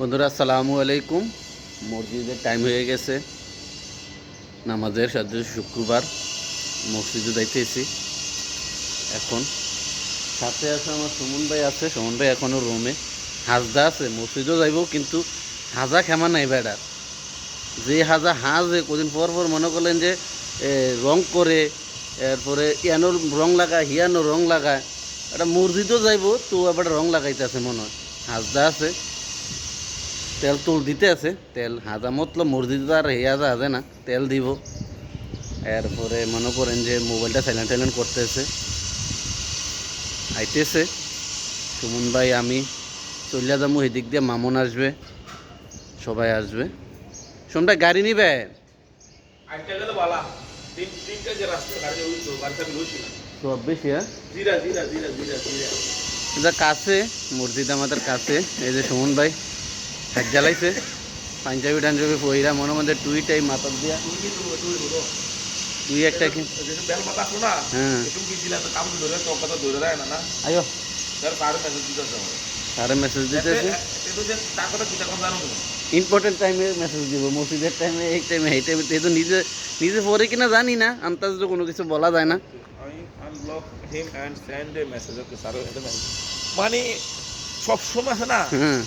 বন্ধুরা, আসসালামু আলাইকুম। মসজিদের টাইম হয়ে গেছে। নামাজের সাথে শুক্রবার। মসজিদে যাইতেছি। এখন সাথে আছে আমার সুমন ভাই আছে। সুমন ভাই এখনও রুমে। হাজদা আছে, মসজিদও যাইব, কিন্তু হাজা খেমা নাই বেড়ার। যে হাজা হাজে, কদিন পর পর মনে করলেন যে রং করে, এরপরে ইয়ানোর রং লাগায়, হিয়ানো রং লাগায়। এটা মসজিদও যাইব, তো আবার রং লাগাইতেছে মনে হয়। হাজদা আছে। তেল তুল দিতে আছে তেল হাজা মতলব মসজিদ আর হেয়াজা আছে না তেল দিব। এরপরে মনে করেন যে মোবাইলটা সাইলেন্ট টাইলেন্ট করতেছে। আইতেছে সুমন ভাই আমি চলিয়া যাব এদিক দিয়ে মামন আসবে সবাই আসবে। সুমন ভাই গাড়ি নিবে? আজকে গেলে বালা তিন তিনটা যে রাস্তা গাড়ি ওই তো বাড়িতে আমি রয়েছি না। সব বেশি হ্যাঁ? কাছে মসজিদ আমাদের কাছে এই যে সুমন ভাই। হাত জ্বালাইছে। পাঞ্জাবি টাঞ্জাবি পইরা মনে মধ্যে টুইটাই মাথার দিয়া। তুমি কিন্তু তুই একটা কি হ্যাঁ। দেয় আয়ো। সারে মেসেজ দিতেছে। ইম্পর্টেন্ট টাইমে মেসেজ দিব, মসজিদের টাইমে এই টাইমে এই টাইমে তো নিজে নিজে পড়ে কিনা জানি না আন্তাজ তো কোনো কিছু বলা যায় না। মানে সব সময় আছে না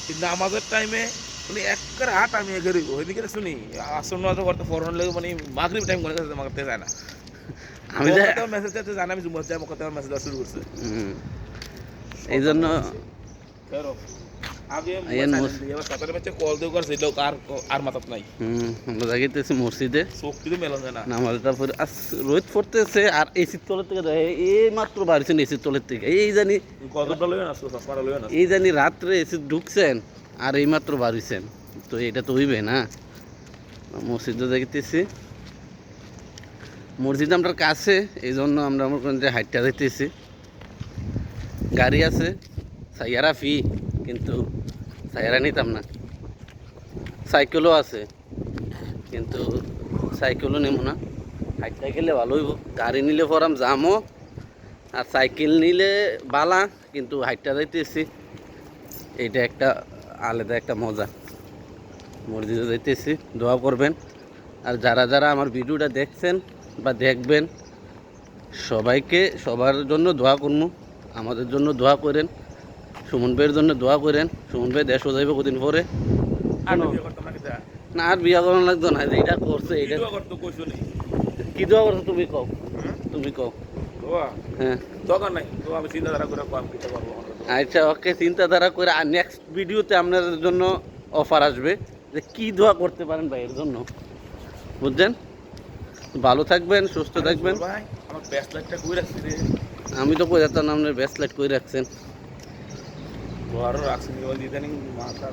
কিন্তু আমাদের নামাজের টাইমে মানে একবার আট আমি এগেরি ওইদিকে শুনি আসন নামাজ করতে ফরন লাগে মানে মাগরিব টাইম করে মাগতে যায় না আমি তো মেসেজ দিতে জানা আমি জুমার যাই মকতে মেসেজ শুরু করছে এই জন্য মসজিদে নামাজটা পরে রোদ পড়তেছে আর এসির তলের থেকে এই মাত্র বাড়িছেন এসির তলের থেকে। এই জানি এই জানি রাত্রে এসি ঢুকছেন আর এই মাত্র বাড়িছেন। তো এটা তো হইবে না। মসজিদে দেখতেছি। মসজিদ আমরা কাছে এই জন্য আমরা হাইটটা দেখতেছি। গাড়ি আছে সাইয়ারা ফি। কিন্তু সাইরা নিতাম না। সাইকেলও আছে, কিন্তু সাইকেলও নেব না। হাইটটা গেলে ভালো হইব। গাড়ি নিলে পরাম যামও আর সাইকেল নিলে বালা, কিন্তু হাইটটা যাইতেছি। এইটা একটা আলাদা একটা মজা। মসজিদে যাইতেছি, দোয়া করবেন। আর যারা যারা আমার ভিডিওটা দেখছেন বা দেখবেন, সবাইকে সবার জন্য দোয়া করব আমাদের জন্য দোয়া করেন। সুমন ভাইয়ের জন্য দোয়া করেন। সুমন ভাই দেশ যাইব কদিন পরে। না আর বিয়া করানো লাগতো না এইটা করছে এইটা ভিডিও করতে কইছো নি? কি দোয়া করছ তুমি কও। তুমি কও। হ্যাঁ। দোকান নাই তো আমি চিন্তা করে কম আচ্ছা ওকে চিন্তাধারা করে আর নেক্সট ভিডিওতে আপনাদের জন্য অফার আসবে যে কি দোয়া করতে পারেন ভাই এর জন্য। বুঝছেন? ভালো থাকবেন সুস্থ থাকবেন। ভাই আমার ব্যাস লাইটটা কই রাখছি রে? আমি তো কই যেতাম আপনার বেস্ট লাইট করে রাখছেন? ঘর রাখছি নি মাথা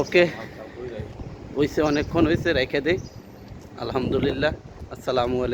ওকে। হয়েছে অনেকক্ষণ হয়েছে রেখে দেই আলহামদুলিল্লাহ। আসসালামু আলাইকুম।